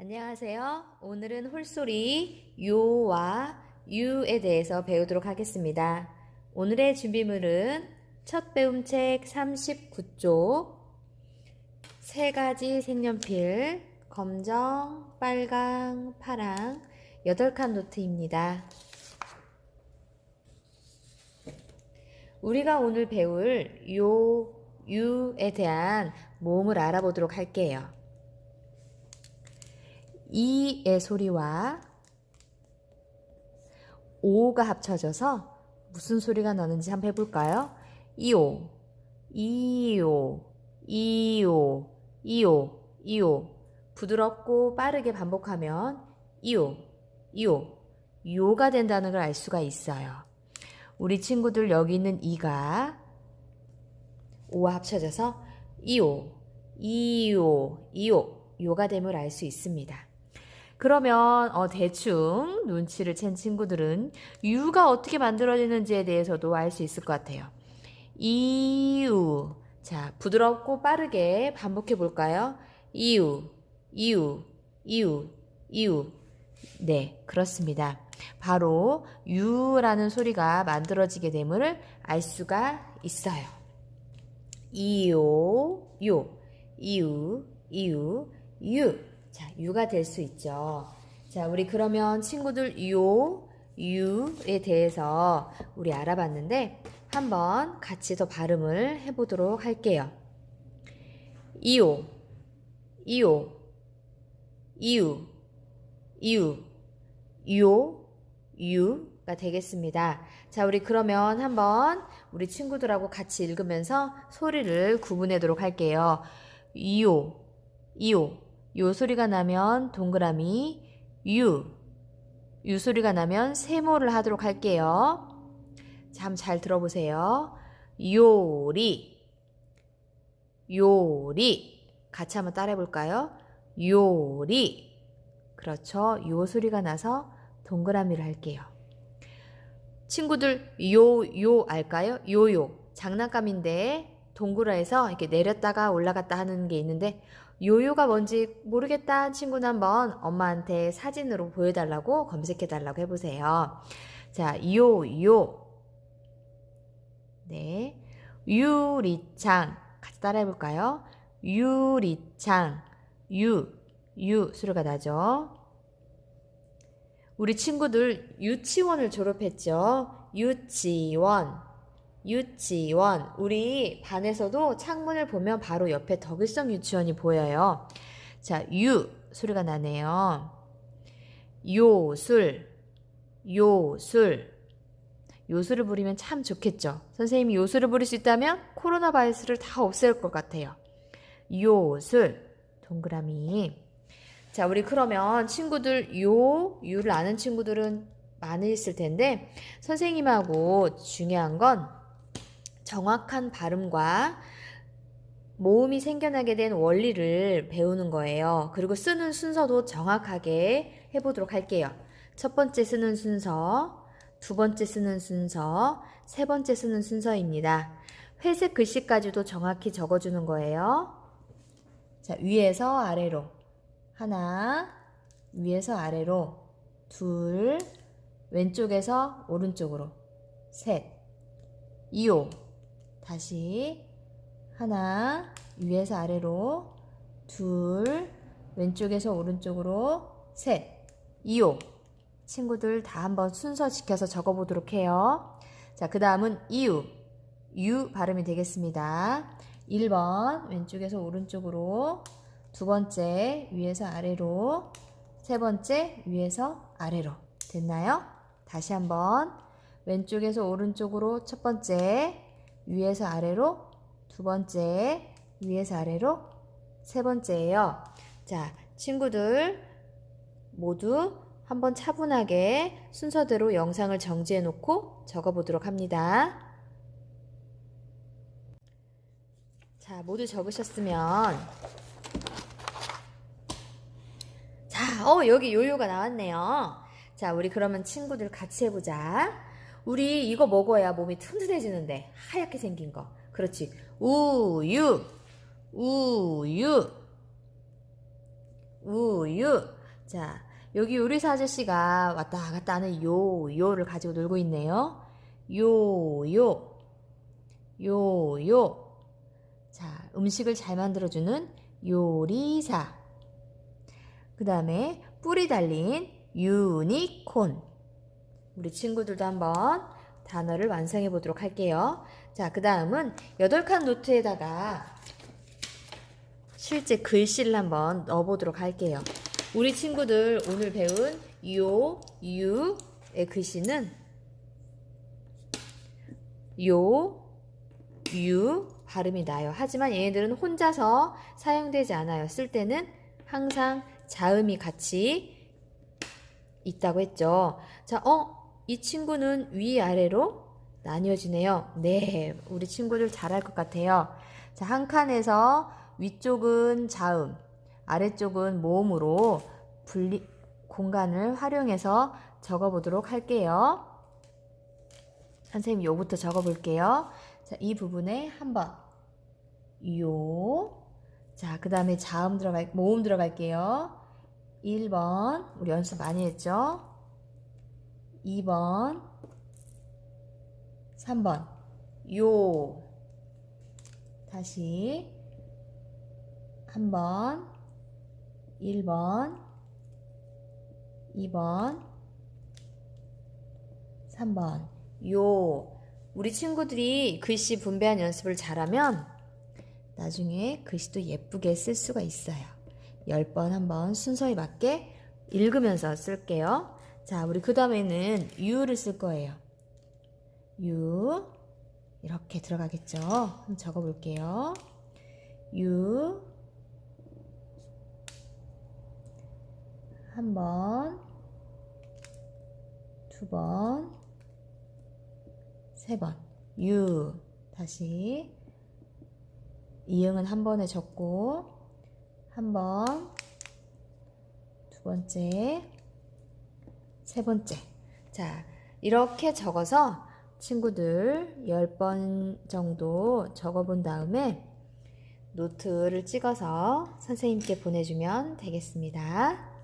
안녕하세요. 오늘은 홀소리 요와 유에 대해서 배우도록 하겠습니다. 오늘의 준비물은 첫 배움책 39쪽, 세 가지 색연필, 검정, 빨강, 파랑, 8칸 노트입니다. 우리가 오늘 배울 요, 유에 대한 모음을 알아보도록 할게요. 이의 소리와 오가 합쳐져서 무슨 소리가 나는지 한번 해볼까요? 이오, 이오, 이오, 이오, 이오. 부드럽고 빠르게 반복하면 이오, 이오, 요가 된다는 걸 알 수가 있어요. 우리 친구들 여기 있는 이가 오와 합쳐져서 이오, 이오, 이오, 요가 됨을 알 수 있습니다. 그러면 어, 대충 눈치를 챈 친구들은 유가 어떻게 만들어지는지에 대해서도 알 수 있을 것 같아요. 이유. 자, 부드럽고 빠르게 반복해 볼까요? 이유, 이유, 이유, 이유. 네, 그렇습니다. 바로 유라는 소리가 만들어지게 됨을 알 수가 있어요. 이요, 요, 이유, 이유, 유. 자, 유가 될 수 있죠. 자, 우리 그러면 친구들 요, 유에 대해서 우리 알아봤는데 한번 같이 더 발음을 해보도록 할게요. 이요, 이요, 이유, 이유, 요, 유가 되겠습니다. 자, 우리 그러면 한번 우리 친구들하고 같이 읽으면서 소리를 구분하도록 할게요. 이요, 이요. 요 소리가 나면 동그라미 유. 유 소리가 나면 세모를 하도록 할게요. 참 잘 들어보세요. 요리. 요리. 같이 한번 따라해 볼까요? 요리. 그렇죠. 요 소리가 나서 동그라미를 할게요. 친구들 요, 요 알까요? 요요. 장난감인데 동그라에서 이렇게 내렸다가 올라갔다 하는 게 있는데 요요가 뭔지 모르겠다 친구는 한번 엄마한테 사진으로 보여달라고 검색해달라고 해보세요. 자, 요, 요. 네. 유리창. 같이 따라해볼까요? 유리창. 유, 유 소리가 나죠? 우리 친구들 유치원을 졸업했죠? 유치원. 유치원. 우리 반에서도 창문을 보면 바로 옆에 덕일성 유치원이 보여요. 자, 유 소리가 나네요. 요술. 요술. 요술을 부리면 참 좋겠죠. 선생님이 요술을 부릴 수 있다면 코로나 바이러스를 다 없앨 것 같아요. 요술. 동그라미. 자, 우리 그러면 친구들 요, 유를 아는 친구들은 많이 있을 텐데 선생님하고 중요한 건 정확한 발음과 모음이 생겨나게 된 원리를 배우는 거예요. 그리고 쓰는 순서도 정확하게 해보도록 할게요. 첫 번째 쓰는 순서, 두 번째 쓰는 순서, 세 번째 쓰는 순서입니다. 회색 글씨까지도 정확히 적어주는 거예요. 자, 위에서 아래로. 하나, 위에서 아래로. 둘, 왼쪽에서 오른쪽으로. 셋, 이오. 다시 하나 위에서 아래로 둘 왼쪽에서 오른쪽으로 셋 이오 친구들 다 한번 순서 지켜서 적어보도록 해요. 자, 그 다음은 이유 유 발음이 되겠습니다. 1번 왼쪽에서 오른쪽으로 두 번째 위에서 아래로 세 번째 위에서 아래로 됐나요? 다시 한번 왼쪽에서 오른쪽으로 첫 번째 위에서 아래로 두 번째 위에서 아래로 세 번째예요. 자, 친구들 모두 한번 차분하게 순서대로 영상을 정지해 놓고 적어 보도록 합니다. 자, 모두 적으셨으면 자, 어, 여기 요요가 나왔네요. 자, 우리 그러면 친구들 같이 해보자. 우리 이거 먹어야 몸이 튼튼해지는데 하얗게 생긴 거. 그렇지. 우유, 우유, 우유. 자, 여기 요리사 아저씨가 왔다 갔다 하는 요요를 가지고 놀고 있네요. 요요. 요요. 자, 음식을 잘 만들어주는 요리사. 그 다음에 뿔이 달린 유니콘. 우리 친구들도 한번 단어를 완성해 보도록 할게요. 자, 그 다음은 8칸 노트에다가 실제 글씨를 한번 넣어보도록 할게요. 우리 친구들 오늘 배운 요, 유의 글씨는 요, 유 발음이 나요. 하지만 얘네들은 혼자서 사용되지 않아요. 쓸 때는 항상 자음이 같이 있다고 했죠. 자, 어, 이 친구는 위아래로 나뉘어지네요. 네, 우리 친구들 잘할 것 같아요. 자, 한 칸에서 위쪽은 자음, 아래쪽은 모음으로 분리, 공간을 활용해서 적어보도록 할게요. 선생님 요부터 적어볼게요. 자, 이 부분에 한번 요. 자, 그 다음에 자음 들어갈, 모음 들어갈게요. 1번, 우리 연습 많이 했죠? 2번, 3번, 요. 다시, 한 번, 1번, 2번, 3번, 요. 우리 친구들이 글씨 분배한 연습을 잘하면 나중에 글씨도 예쁘게 쓸 수가 있어요. 10번 한번 순서에 맞게 읽으면서 쓸게요. 자, 우리 그 다음에는 유를 쓸 거예요. 유. 이렇게 들어가겠죠? 한번 적어 볼게요. 유. 한 번. 두 번. 세 번. 유. 다시. 이응은 한 번에 적고, 한 번, 두 번째, 세 번째. 자, 이렇게 적어서 친구들 10번 정도 적어본 다음에 노트를 찍어서 선생님께 보내주면 되겠습니다.